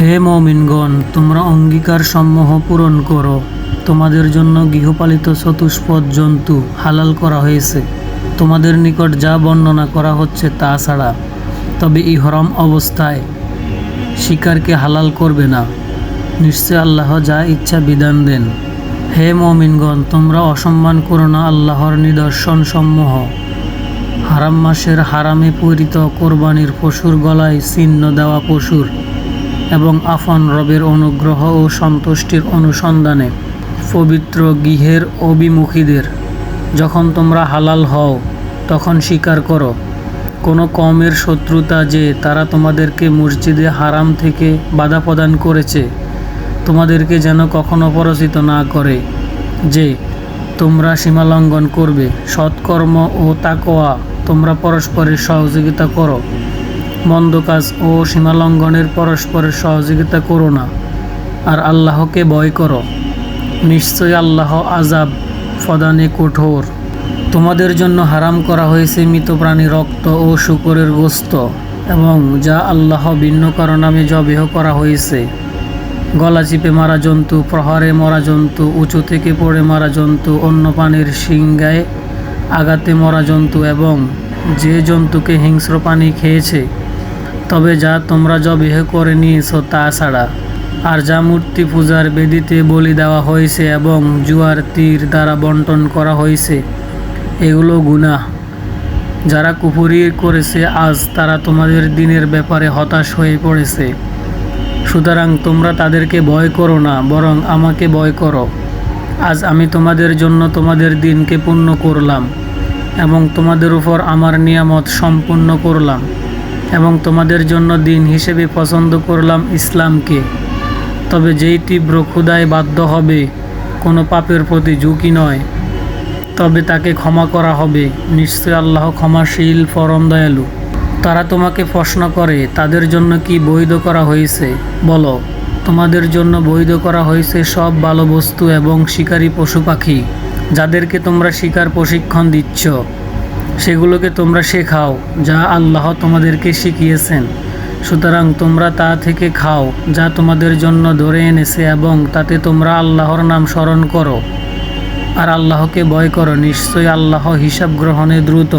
হে মমিনগণ, তোমরা অঙ্গীকার সমূহ পূরণ করো। তোমাদের জন্য গৃহপালিত চতুষ্পদ জন্তু হালাল করা হয়েছে। তোমাদের নিকট যা বর্ণনা করা হচ্ছে তা ছাড়া। তবে ইহরম অবস্থায় শিকারকে হালাল করবে না। নিশ্চয় আল্লাহ যা ইচ্ছা বিধান দেন। হে মমিনগণ, তোমরা অসম্মান করো না আল্লাহর নিদর্শন সমূহ হারাম মাসের হারামে পরিত কোরবানির পশুর গলায় চিহ্ন দেওয়া পশুর এবং আফন রবের অনুগ্রহ ও সন্তুষ্টির অনুসন্ধানে পবিত্র গৃহের অভিমুখীদের। যখন তোমরা হালাল হও, তখন স্বীকার করো। কোনো কমের শত্রুতা যে তারা তোমাদেরকে মসজিদে হারাম থেকে বাধা প্রদান করেছে, তোমাদেরকে যেন কখনো পরাজিত না করে, যে তোমরা সীমালঙ্ঘন করবে। সৎকর্ম ও তাকোয়া তোমরা পরস্পরের সহযোগিতা করো। মন্দ কাজ ও সীমালঙ্ঘনের পরস্পরের সহযোগিতা করো না, আর আল্লাহকে ভয় করো। নিশ্চয় আল্লাহ আজাব ফদানে কঠোর। তোমাদের জন্য হারাম করা হয়েছে মৃত প্রাণী রক্ত ও শুকরের গোস্ত এবং যা আল্লাহ ভিন্ন কারণ নামে জবেহ করা হয়েছে। গলা চিপে মারা জন্তু, প্রহারে মরা জন্তু, উঁচু থেকে পড়ে মারা জন্তু, অন্য পানির শিঙ্গায় আঘাতে মরা জন্তু এবং যে জন্তুকে হিংস্র পানি খেয়েছে তবে যা তোমরা জবেহ করে নিয়েছো তা ছাড়া। আর যা মূর্তি পূজার বেদিতে বলি দেওয়া হয়েছে এবং জুয়ার তীর দ্বারা বন্টন করা হয়েছে, এগুলো গুনাহ। যারা কুপুরি করেছে, আজ তারা তোমাদের দিনের ব্যাপারে হতাশ হয়ে পড়েছে। সুতরাং তোমরা তাদেরকে ভয় করো না, বরং আমাকে ভয় করো। আজ আমি তোমাদের জন্য তোমাদের দিনকে পূর্ণ করলাম এবং তোমাদের উপর আমার নিয়ামত সম্পূর্ণ করলাম। এবং তোমাদের জন্য দিন হিসেবে পছন্দ করলাম ইসলামকে। তবে যেই তীব্র ক্ষুদায় বাধ্য হবে, কোনো পাপের প্রতি ঝুঁকি নয়। তবে তাকে ক্ষমা করা হবে। নিশ্চয় আল্লাহ ক্ষমাশীল, পরম দয়ালু। তারা তোমাকে প্রশ্ন করে, তাদের জন্য কি বৈধ করা হয়েছে? বলো, তোমাদের জন্য বৈধ করা হয়েছে সব ভালো বস্তু এবং শিকারী পশু পাখি, যাদেরকে তোমরা শিকার প্রশিক্ষণ দিচ্ছ। সেগুলোকে তোমরা শেখাও, যা আল্লাহ তোমাদেরকে শিখিয়েছেন। সুতরাং তোমরা তা থেকে খাও, যা তোমাদের জন্য ধরে এনেছে এবং তাতে তোমরা আল্লাহর নাম স্মরণ করো। আর আল্লাহকে ভয় করো, নিশ্চয়ই আল্লাহ হিসাব গ্রহণে দ্রুত।